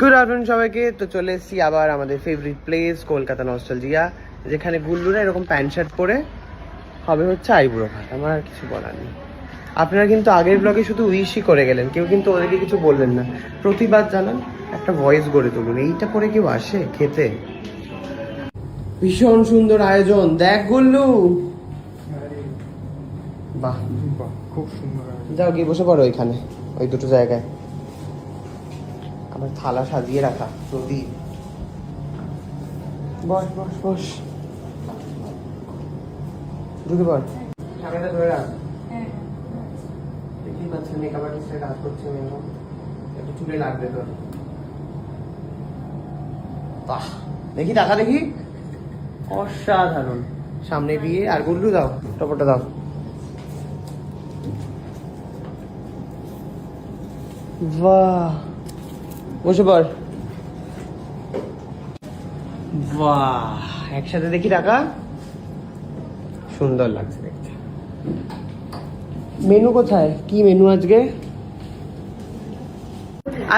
Good afternoon সবাইকে। তো চলে এসেছি আবার আমাদের ফেভারিট প্লেস কলকাতা নস্টালজিয়া যেখানে গুল্লুরা এরকম প্যান্ট শার্ট পরে হবে হচ্ছে আইবুড়ো ভাত আমার আর কিছু বলার নেই। আপনারা কিন্তু আগের ব্লগে শুধু উইশই করে গেলেন। কেউ কিন্তু ওদেরকে কিছু বললেন না। প্রতিবাদ জানান একটা ভয়েস গড়ে তুলুন। এইটা পরে কেউ আসে খেতে? ভীষণ সুন্দর আয়োজন। দেখ গুল্লু। বাহ। বাহ খুব সুন্দর যাও গিয়ে বসে পড়ো ওইখানে ওই দুটো জায়গায়। আমার থালা সাজিয়ে রাখা প্রদীপ বস বস বস। ঢুকে পড়। ধরে রাখ। দেখি পাচ্ছেন মেকআপ আর্টিস্টের কাজ করছে মেয়ে একটু চুলে লাগবে তোর বাহ দেখি টাকা দেখি। অসাধারণ। সামনে দিয়ে আর গুল্লু দাও টপরটা দাও। বাহ। বসে পড়। বাহ একসাথে দেখি টাকা? সুন্দর লাগছে দেখতে। মেনু কোথায়? কি মেনু আজকে?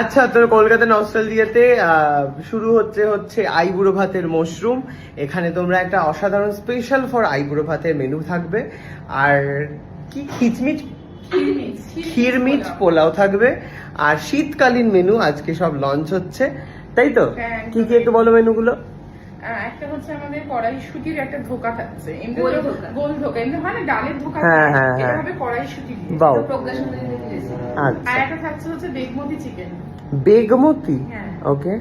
আচ্ছা তোর কলকাতা নস্টালজিয়াতে শুরু হচ্ছে হচ্ছে আইবুড়ো ভাতের মশরুম এখানে তোমরা একটা অসাধারণ স্পেশাল ফর আইবুড়ো ভাতের মেনু থাকবে। আর কি? খিচমিচ ক্ষীরমিচ পোলাও থাকবে। আর শীতকালীন মেনু আজকে সব লঞ্চ হচ্ছে। তাই তো? হ্যাঁ, কি কি একটু বলো মেনুগুলো আহ, একটা হচ্ছে আমাদের কড়াইশুটির একটা ধোকা থাকছে। গোল ধোকা। এমনি হয় না ডালের ধোকা হ্যাঁ, হ্যাঁ, হ্যাঁ। কড়াইশুটি। আর আচ্ছা। একটা থাকছে হচ্ছে বেগমতি চিকেন বেগমতি? হ্যাঁ। ওকে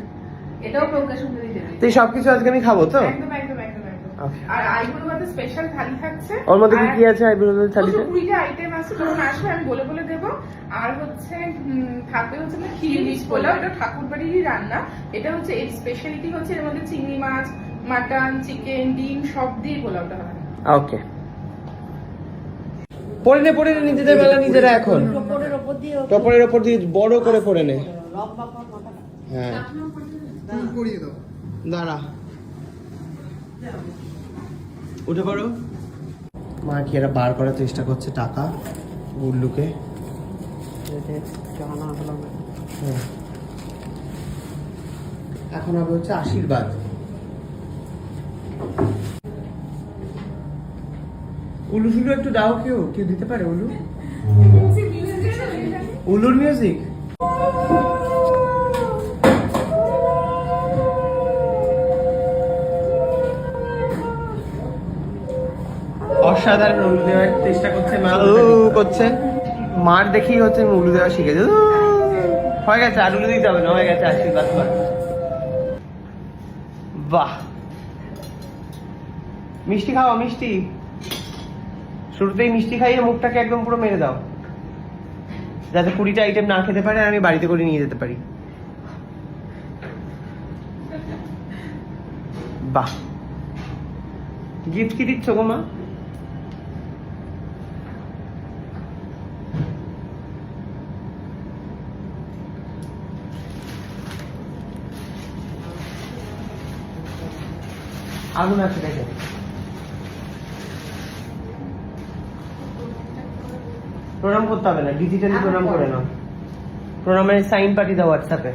এটাও প্রজ্ঞা সুন্দরী দেখে সবকিছু আজকে আমি খাব তো? একদম একদম একদম একদম Okay. আর আইগুলো ভাতে স্পেশাল থালি থাকছে। ওর মধ্যে কি কি আছে আইবুড়ো ভাতের থালিতে? আইটেম আছে যখন আসবে আমি বলে বলে দেবো। আর হচ্ছে থাকবে হচ্ছে মিক্স পোলাও। এটা ঠাকুর বাড়িরই রান্না। এটা হচ্ছে এর স্পেশালিটি হচ্ছে এর মধ্যে চিংড়ি মাছ মাটন চিকেন ডিম সব দিয়ে পোলাওটা হয়। ওকে পড়ে নে পড়ে নে নিজেদের বেলা নিজেরা এখন। টপরের ওপর দিয়ে বড় করে পড়ে নে। হ্যাঁ। দাঁড়া। উঠে পড়ো। মা কি এরা বার করার চেষ্টা করছে টাকা? উল্লুকে। হ্যাঁ। এখন হবে হচ্ছে আশীর্বাদ। উলু শুলু একটু দাও কেউ কেউ দিতে পারে উলু উলুর মিউজিক অসাধারণ উলু দেওয়ার চেষ্টা করছে মা। করছে। মার দেখেই হচ্ছে উলু দেওয়া শিখেছি। হয়ে গেছে, আর উলু দিতে হবে না, হয়ে গেছে, আশীর্বাদ কর। বাহ। মিষ্টি খাওয়া, মিষ্টি। শুরুতেই মিষ্টি খাইয়ে মুখটাকে একদম পুরো মেরে দাও। যাতে কুড়িটা আইটেম না খেতে পারে আমি বাড়িতে করে নিয়ে যেতে পারি। বাহ। গিফট কি দিচ্ছ গো মা? আগুন আছে দেখে। প্রণাম করতে হবে না ডিজিটালি প্রণাম করে নাও। প্রণামের সাইন পাঠিয়ে দাও হোয়াটসঅ্যাপে